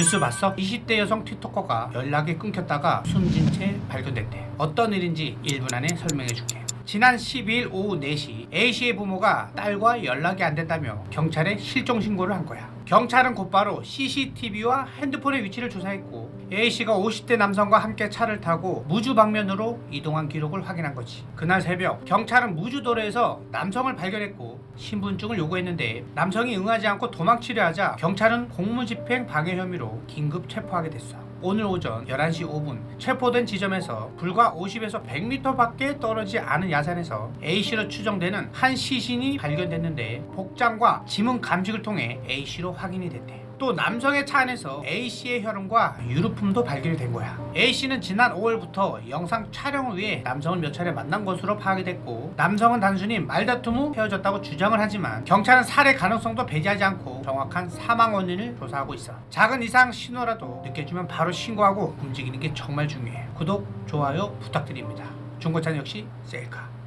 뉴스 봤어? 20대 여성 틱토커가 연락이 끊겼다가 숨진 채 발견됐대. 어떤 일인지 1분 안에 설명해 줄게. 지난 12일 오후 4시 A씨의 부모가 딸과 연락이 안 된다며 경찰에 실종 신고를 한 거야. 경찰은 곧바로 CCTV와 핸드폰의 위치를 조사했고 A씨가 50대 남성과 함께 차를 타고 무주 방면으로 이동한 기록을 확인한 거지. 그날 새벽 경찰은 무주 도로에서 남성을 발견했고 신분증을 요구했는데 남성이 응하지 않고 도망치려 하자 경찰은 공무집행 방해 혐의로 긴급 체포하게 됐어. 오늘 오전 11시 5분 체포된 지점에서 불과 50에서 100m 밖에 떨어지지 않은 야산에서 A씨로 추정되는 한 시신이 발견됐는데 복장과 지문 감식을 통해 A씨로 확인이 됐대. 또 남성의 차 안에서 A씨의 혈흔과 유류품도 발견이 된 거야. A씨는 지난 5월부터 영상 촬영을 위해 남성을 몇 차례 만난 것으로 파악이 됐고 남성은 단순히 말다툼 후 헤어졌다고 주장을 하지만 경찰은 살해 가능성도 배제하지 않고 정확한 사망 원인을 조사하고 있어. 작은 이상 신호라도 느껴지면 바로 신고하고 움직이는 게 정말 중요해. 구독, 좋아요 부탁드립니다. 중고차는 역시 셀카.